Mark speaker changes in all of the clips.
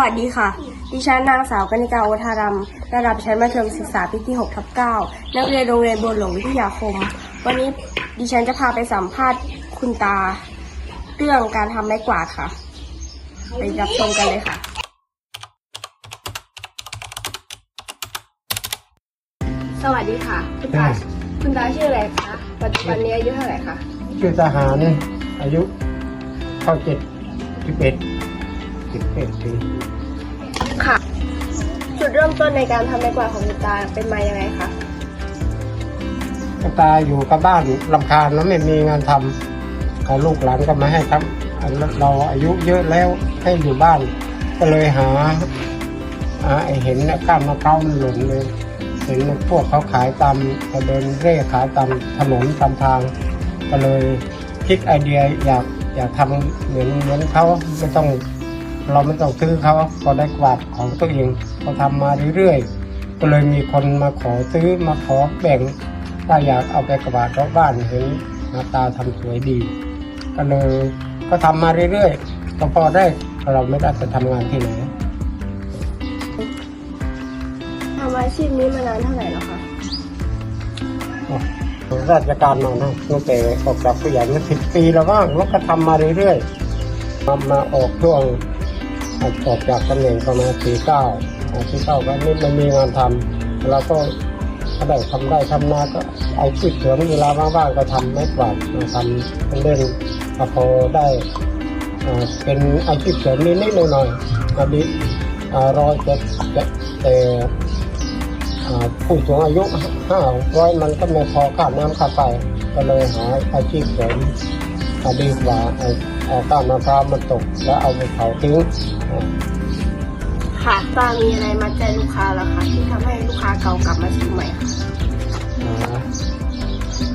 Speaker 1: วัสดีค่ะ ดิฉันนางสาวกนิกาโอทารัมระดับชั้นมัธยมศึกษาปีที่ 6 ทับ 9 นักเรียนโรงเรียนบัวหลวงวิทยาคม วันนี้ดิฉันจะพาไปสัมภาษณ์คุณตา เรื่องการทำไม้กวาดค่ะ ไปรับชมกันเลยค่ะ สวัสดีค่ะ คุณตา คุณตาชื่ออะไรคะ ปัจจุบันนี้อายุเท่าไหร่คะ
Speaker 2: ชื่อทหารอายุเข้าเจ็ดสิบเอ็ด สิบเอ็ดปี
Speaker 1: ค่ะ จุดเริ่มต้นในการทำไม้กวาดของคุณตาเป็นมายังไงคะ
Speaker 2: ตาอยู่กับบ้านลำคาญแล้วไม่มีงานทำกับลูกหลานก็มาให้ทำอันนั้นเราอายุเยอะแล้วให้อยู่บ้าน ก็เลยหาหาไอเห็นเนี่ยก้านมะพร้าวมันหล่นเลย เห็นพวกเขาขายตามเดินเร่ขายตามถนนตามทาง ก็เลยคิดไอเดียอยากอยากทำเหมือนเหมือนเขาไม่ต้อง เราไม่ต้องซื้อเขาก็ได้กวาดของตัวเองเขาทำมาเรื่อยๆก็เลยมีคนมาขอซื้อมาขอแบ่งถ้าอยากเอาไปกวาดรอบบ้านเห็นหน้าตาทำสวยดี ก็เลยก็ทำมาเรื่อยๆก็พอได้เราไม่ได้ไปทำงานที่ไหน
Speaker 1: ทำอาชีพนี้มานานเท่าไหร่แล้วคะ
Speaker 2: ราชการมานะตั้งแต่ออกจากผู้ใหญ่มาสิบปีแล้วบ้างแล้วก็ทำมาเรื่อยๆมามาออกช่วง ออกจากตำแหน่งประมาณสี่เก้าสี่เก้าก็ไม่ไม่มีงานทำเราก็ก็ได้ทำได้ทำนาก็เอาปิดเสริมเวลาว่างๆก็ทำไม่กวาดมาทำเป็นเล่นพอได้เป็นอาชีพเสริมนิดๆหน่อยๆอันนี้รอจะจะแต่ผู้สูงอายุห้าร้อยมันก็ไม่พอค่าน้ำค่าไฟก็เลยหาอาชีพเสริม อ่าดีกว่าเอาเอาก้านมะพร้าวมาตกแล้วเอาไปเผาทิ้ง
Speaker 1: ค่ะตามีอะไรมาใจลูกค้าแล้วคะที่ทำให้ลูกค้าเก่ากลับมาซื้อใหม่คะ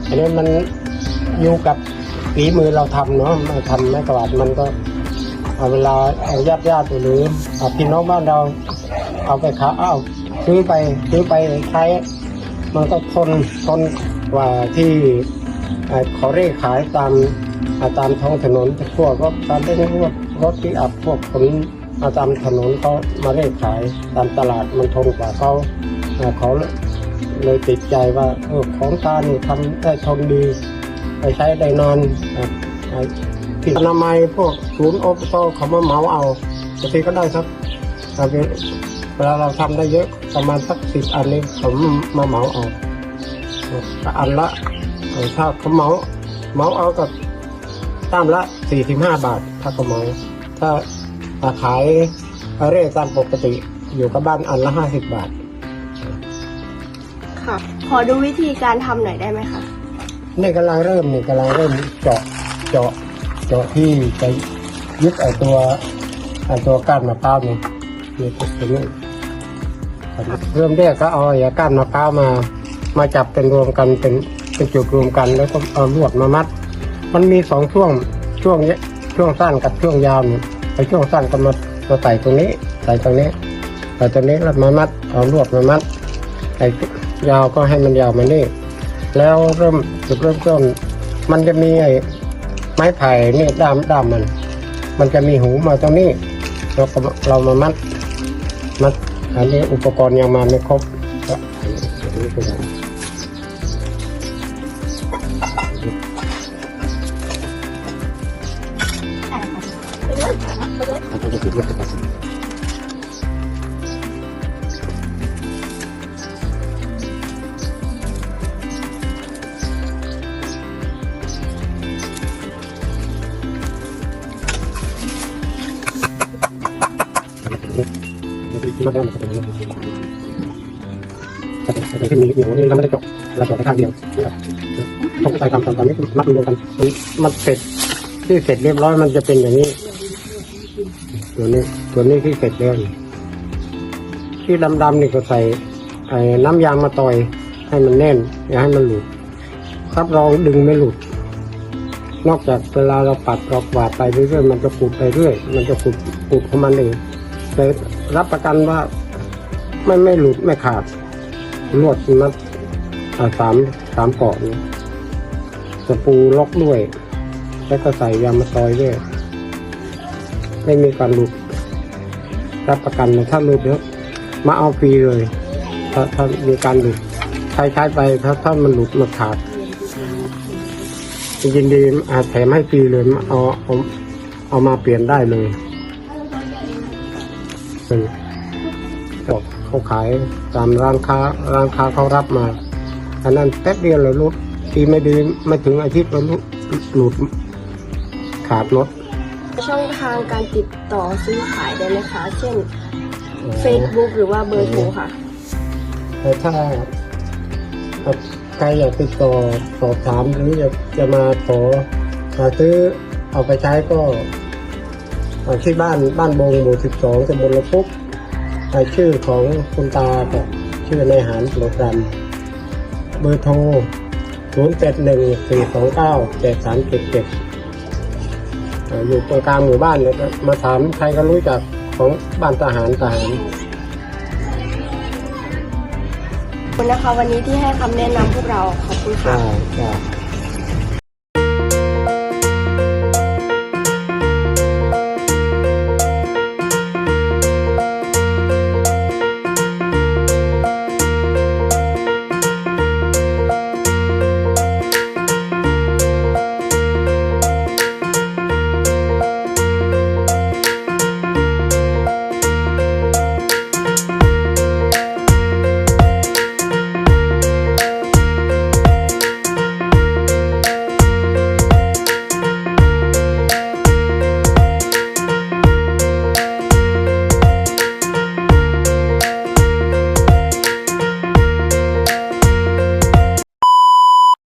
Speaker 2: อันนี้มันอยู่กับฝีมือเราทำเนาะมาทำไม่กวาดมันก็เอาเวลาเอาญาติญาติหรือเอาพี่น้องบ้านเราเอาไปขาเอาซื้อไปซื้อไปใช้มันก็ทนทนกว่าที่เอ่อขอเร่ขายตาม อาตามท้องถนนพวกรถตามเร่พวกรถที่อับพวกขนมาตามถนนเขามาเร่ขายตามตลาดมันทนกว่าเขาเขาเลยติดใจว่าเออของตานี่ทำได้ทนดีไปใช้ได้นานอะอ่าที่อนามัยพวกศูนย์อบตเขามาเหมาเอาบางทีก็ได้สักเวลาเราทำได้เยอะประมาณสักสิบอันนี้ผมมาเหมาเอาอันละถ้าเขาเหมาเหมาเอากับ ตามละสี่สิบห้าบาทถ้าเขาเหมาถ้าถ้าขายเร่ตามปกติอยู่กับบ้านอันละห้าสิบบาท
Speaker 1: ค่ะ ขอดูวิธีการทำหน่อยได้ไหมคะ
Speaker 2: นี่กำลังเริ่มนี่กำลังเริ่มเจาะเจาะเจาะที่จะยึดไอตัวไอตัวก้านมะพร้าวนี่นี่ตัวนี้เริ่มแรกก็เอาไอ้ก้านมะพร้าวมา มาจับเป็นรวมกันเป็นเป็นจุดรวมกันแล้วก็เอาลวดมามัด มันมีสองช่วงช่วงเนี้ยช่วงสั้นกับช่วงยาวนี่ไอช่วงสั้นก็มามาใส่ตรงนี้ ใส่ตรงนี้ใส่ตรงนี้แล้วมามัดเอาลวดมามัดไอ้ยาวก็ให้มันยาวมานี่ แล้วเริ่มจุดเริ่มต้นมันจะมีไอ้ไม้ไผ่นี่ด้ามด้ามมัน มันจะมีหูมาตรงนี้เราก็เรามามัดมัดอันนี้อุปกรณ์ยังมาไม่ครบก็อันนี้คือ มาได้มาตรงนี้แต่ที่มีอยู่นี่เราไม่ได้จบเราจบไปทางเดียวต้องใส่ตามตามตามนี้มัดรวมกันมันเสร็จที่เสร็จเรียบร้อยมันจะเป็นอย่างนี้ ตัวนี้ตัวนี้ที่เสร็จแล้วนี่ที่ดำๆนี่ก็ใส่ไอ้น้ำยางมาต่อย ให้มันแน่น อย่าให้มันหลุดครับรองดึงไม่หลุด นอกจากเวลาเราปัดกรอกวาดไปเรื่อยๆมันจะขุดไปเรื่อย มันจะขุดขุดของมันเองแต่รับประกันว่าไม่ไม่หลุดไม่ขาดลวดมัดสามสามเกาะนี้ตะปูล็อกด้วย แล้วก็ใส่ยางมาตอยด้วย ไม่มีการหลุดรับประกันนะถ้าหลุดเดี๋ยวมาเอาฟรีเลย ถ้าถ้ามีการหลุดใช้ใช้ไปถ้าถ้ามันหลุดมันขาดยินดีอาแถมให้ฟรีเลยเอาเอาเอามาเปลี่ยนได้เลยเป็นบอกเขาขายตามร้านค้าร้านค้าเขารับมาอันนั้นแป๊บเดียวเลยลุดทีไม่ดีไม่ถึงอาทิตย์ก็ลุดหลุดขาดรถ
Speaker 1: ช่องทางการติดต่อซื้อขายได้ไหมคะ เช่น Facebook หรือว่าเบอร์โทรค่ะ
Speaker 2: แต่ถ้าครัใครอยากติดต่อสอบถามหรืออยากจะมาขอขอซื้อเอาไปใช้ก็ที่บ้านบ้านบงหมู่12ตำบลละพุกใส่ชื่อของคุณตากับชื่อในหารโปรแกรมเบอร์โทร 0 8 1 4 2 9 7 3 7 7 อยู่ตรงกลางหมู่บ้านเลยครับมาถามใครก็รู้จักของบ้านทหารทหาร
Speaker 1: ขอบคุณนะคะวันนี้ที่ให้คำแนะนำพวกเราขอบคุณค่ะ
Speaker 2: ใช่ใช่